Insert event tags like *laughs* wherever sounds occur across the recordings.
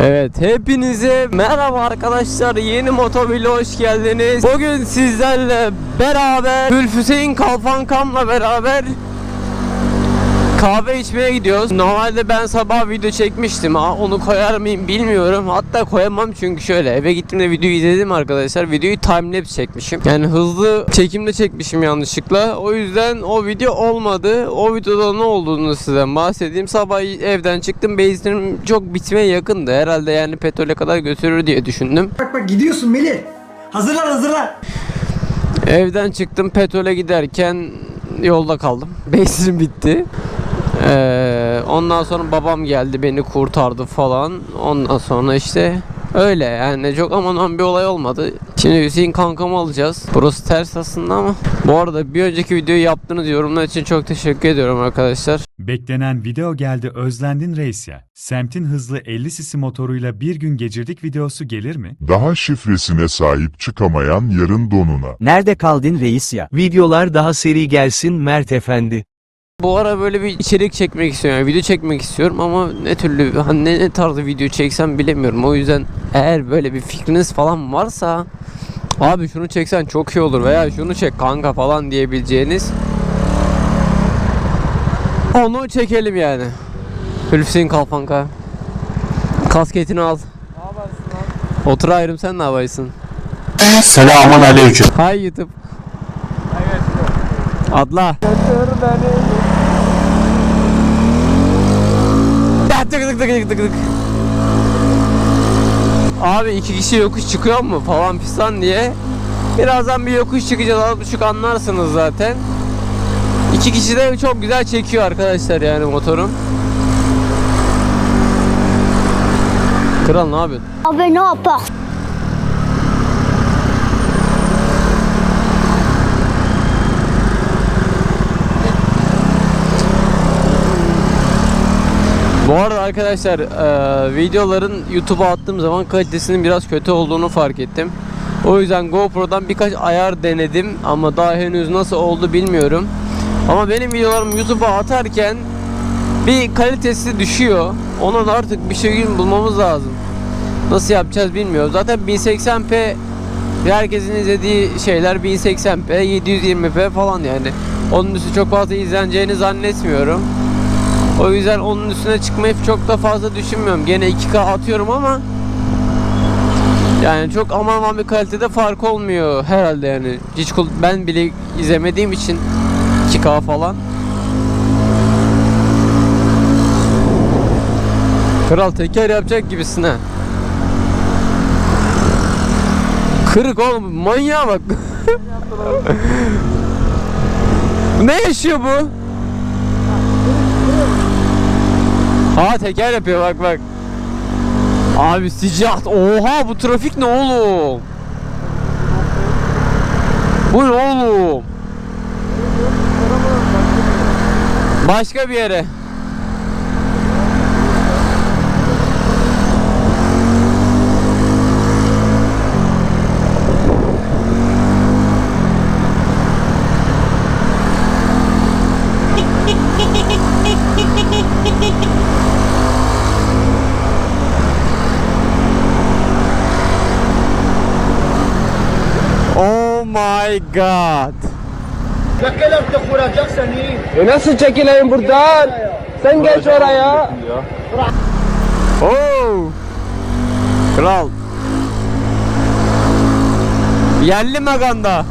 Evet hepinize merhaba arkadaşlar yeni motovlog'a hoş geldiniz. Bugün sizlerle beraber Gülf Hüseyin Kalfankam'la beraber kahve içmeye gidiyoruz. Normalde ben sabah video çekmiştim ha onu koyar mıyım bilmiyorum. Hatta koyamam çünkü şöyle eve gittiğimde videoyu izledim arkadaşlar. Videoyu timelapse çekmişim. Yani hızlı çekimde çekmişim yanlışlıkla. O yüzden o video olmadı. O videoda ne olduğunu size bahsedeyim. Sabah evden çıktım. Benzinim çok bitmeye yakındı. Herhalde yani petrole kadar götürür diye düşündüm. Bak bak gidiyorsun Melih. Hazırlan hazırlan. Evden çıktım petrole giderken yolda kaldım. *laughs* Benzinim bitti. Ee, ondan sonra babam geldi beni kurtardı falan. Ondan sonra işte öyle yani çok aman aman bir olay olmadı. Şimdi Hüseyin kankamı alacağız. Burası ters aslında ama. Bu arada bir önceki videoyu yaptığınız yorumlar için çok teşekkür ediyorum arkadaşlar. Beklenen video geldi özlendin reis ya. Semtin hızlı 50 sisi motoruyla bir gün geçirdik videosu gelir mi? Daha şifresine sahip çıkamayan yarın donuna. Nerede kaldın reis ya? Videolar daha seri gelsin Mert Efendi. Bu ara böyle bir içerik çekmek istiyorum. Yani video çekmek istiyorum ama ne türlü hani ne, ne tarzda video çeksem bilemiyorum. O yüzden eğer böyle bir fikriniz falan varsa abi şunu çeksen çok iyi olur veya şunu çek kanka falan diyebileceğiniz onu çekelim yani. Hüseyin Kalfanka. Kasketini al. Otur ayrım sen ne yaparsın? Selamun aleyküm. Hay YouTube. Adla. Ya tık tık tık tık tık. Abi iki kişi yokuş çıkıyor mu falan fistan diye. Birazdan bir yokuş çıkacağız az buçuk anlarsınız zaten. İki kişi de çok güzel çekiyor arkadaşlar yani motorun. Kral ne yapıyorsun? Abi ne yapar? Bu arada arkadaşlar e, videoların YouTube'a attığım zaman kalitesinin biraz kötü olduğunu fark ettim. O yüzden GoPro'dan birkaç ayar denedim ama daha henüz nasıl oldu bilmiyorum. Ama benim videolarım YouTube'a atarken bir kalitesi düşüyor. Onun artık bir şey bulmamız lazım. Nasıl yapacağız bilmiyorum. Zaten 1080p herkesin izlediği şeyler 1080p, 720p falan yani. Onun üstü çok fazla izleneceğini zannetmiyorum. O yüzden onun üstüne çıkmayı çok da fazla düşünmüyorum. Gene 2K atıyorum ama yani çok aman aman bir kalitede fark olmuyor herhalde yani. Hiç ben bile izlemediğim için 2K falan. Kral teker yapacak gibisin ha. Kırık oğlum manyağa bak. *laughs* ne yaşıyor bu? Aa teker yapıyor bak bak. Abi sıcak. Oha bu trafik ne oğlum? Bu ne oğlum? Başka bir yere. Oh my god. E nasıl çekileyim buradan? Sen geç oraya. Oh. Kral. Yerli maganda.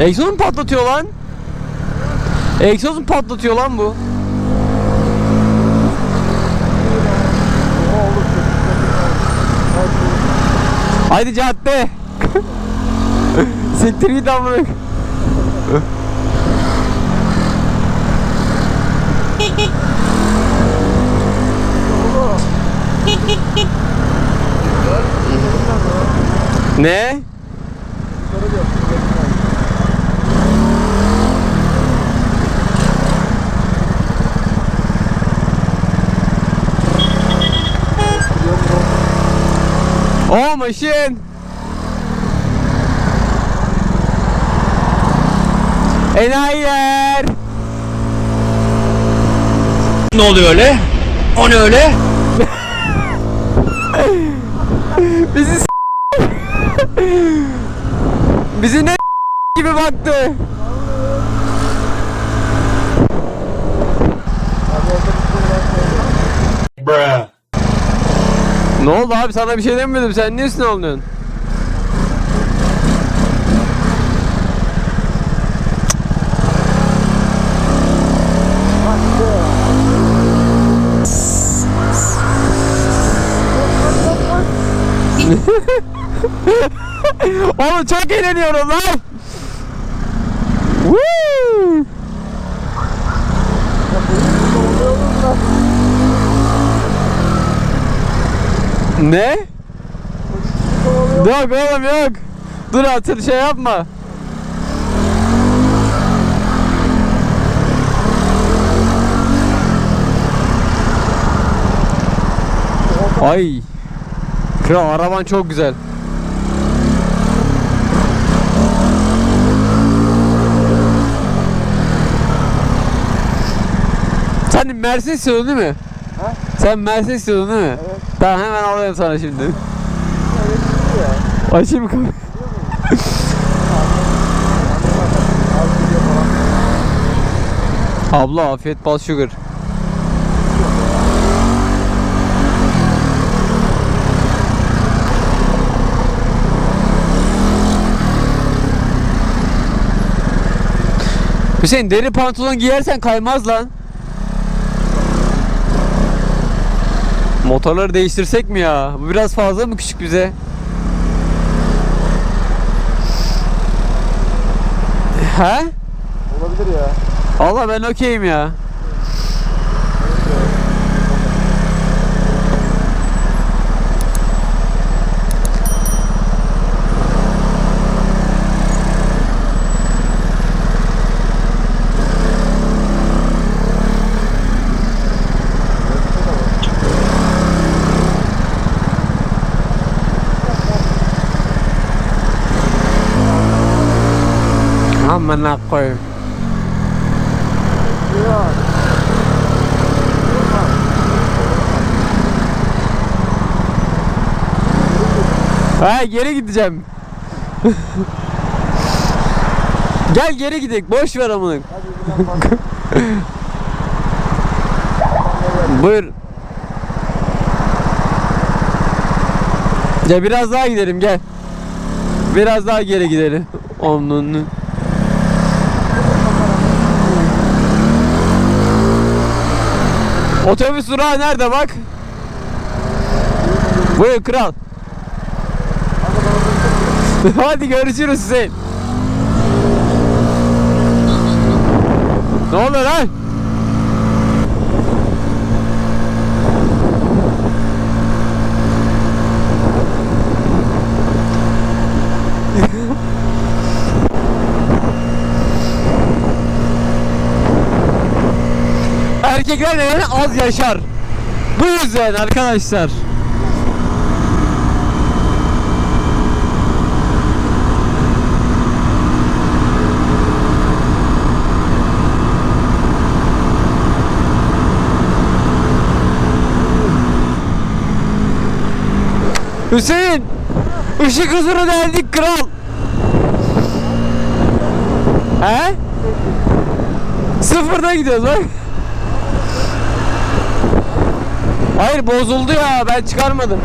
Egzoz mu patlatıyor lan? Egzoz mu patlatıyor lan bu? Haydi cadde. *laughs* Siktir git amına. ne? Machine. Enayiler. Ne oluyor öyle? O ne öyle? Bizi s- Bizi ne gibi baktı. Ne oldu abi sana bir şey demedim sen niye üstüne alıyorsun? *laughs* Oğlum çok eğleniyorum lan. Woo! Ne? Yok oğlum yok. Dur hatır şey yapma. Ay. Kral araban çok güzel. Sen Mercedes istiyordun değil mi? Sen Mercedes istiyordun değil mi? Evet. Tamam hemen alayım sana şimdi. Açayım mı? *laughs* Abla afiyet bal sugar. Hüseyin deri pantolon giyersen kaymaz lan. Motorları değiştirsek mi ya? Bu biraz fazla mı küçük bize? He? Olabilir ya. Allah ben okeyim ya. Amına koyayım. Ha geri gideceğim. Gel geri gidelim. Boş ver amına. Buyur. Ya biraz daha gidelim gel. Biraz daha geri gidelim. Onun. Otobüs durağı nerede bak? Buyur kral. *laughs* Hadi görüşürüz Hüseyin. Ne oluyor lan? Erkekler neden az yaşar? Bu yüzden arkadaşlar. Hüseyin! Işık hızını deldik kral. He? Sıfırda gidiyoruz bak. Hayır bozuldu ya ben çıkarmadım.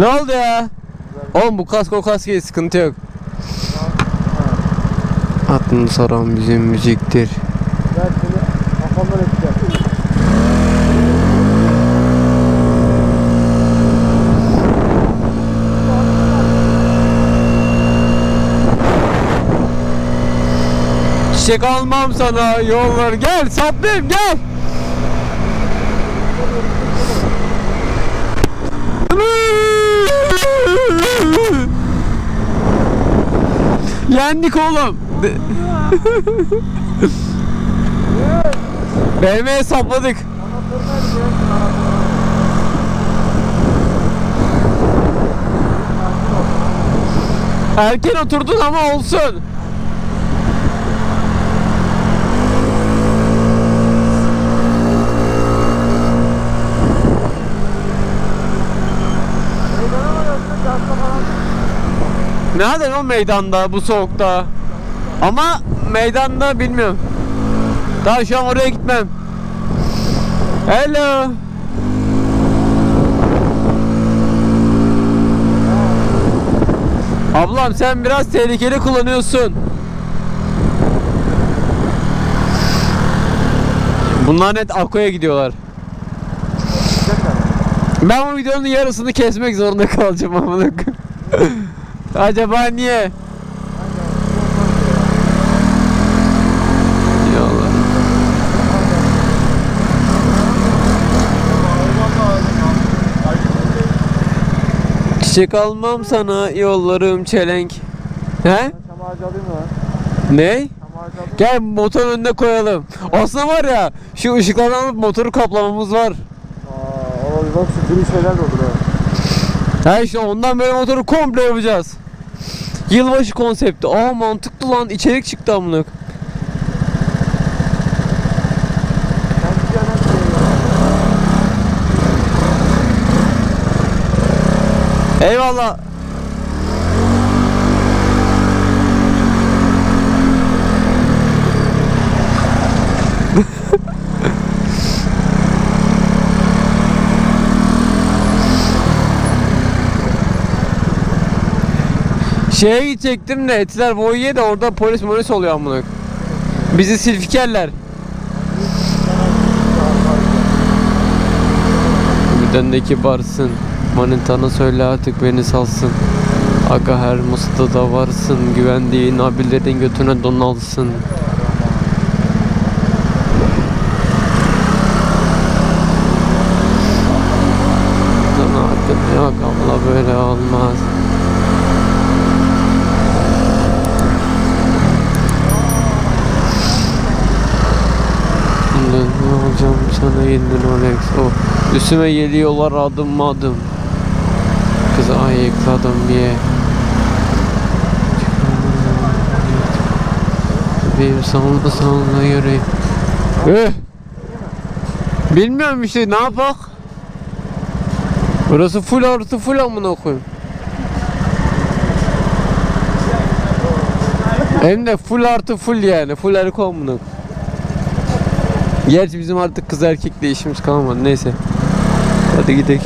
Ne oldu ya? Oğlum bu kasko kasko sıkıntı yok. Aklını soran bizim müziktir. Ben seni. Çiçek almam sana yollar gel saplayayım gel. Yendik oğlum. *laughs* BM'ye sapladık. Erken oturdun ama olsun. Nerede o meydanda bu soğukta? Ama meydanda bilmiyorum. Daha şu an oraya gitmem. Hello. Ablam sen biraz tehlikeli kullanıyorsun. Bunlar net Ako'ya gidiyorlar. Ben bu videonun yarısını kesmek zorunda kalacağım amına. *laughs* Acaba niye? Ya Allah. Çiçek almam sana yollarım çelenk. He? Çam ağacı alayım mı? Ne? Gel motorun önüne koyalım. Aslında var ya şu ışıklardan motoru kaplamamız var. Aa, olabilir. Bak şu gri şeyler de olur. Ha işte ondan böyle motoru komple yapacağız. Yılbaşı konsepti. Aa mantıklı lan içerik çıktı amına. Eyvallah. Şeye gidecektim de Etiler Boyu'ya da orada polis polis oluyor amına. Bizi silfikerler. Birden de kibarsın. Manitana söyle artık beni salsın. Aga her mısıda da varsın. Güvendiğin abilerin götüne donalsın. Sana hakkım yok abla böyle olmaz. Olacağım sana yeniden Rolex oh. Üstüme geliyorlar adım adım Kızı ayıkladım diye Benim salla salla yüreğim Eh! Bilmiyorum işte ne yapak Burası full artı full amına koyayım Hem de full artı full yani full erkek amına koyayım. Gerçi bizim artık kız erkekle işimiz kalmadı. Neyse. Hadi gidelim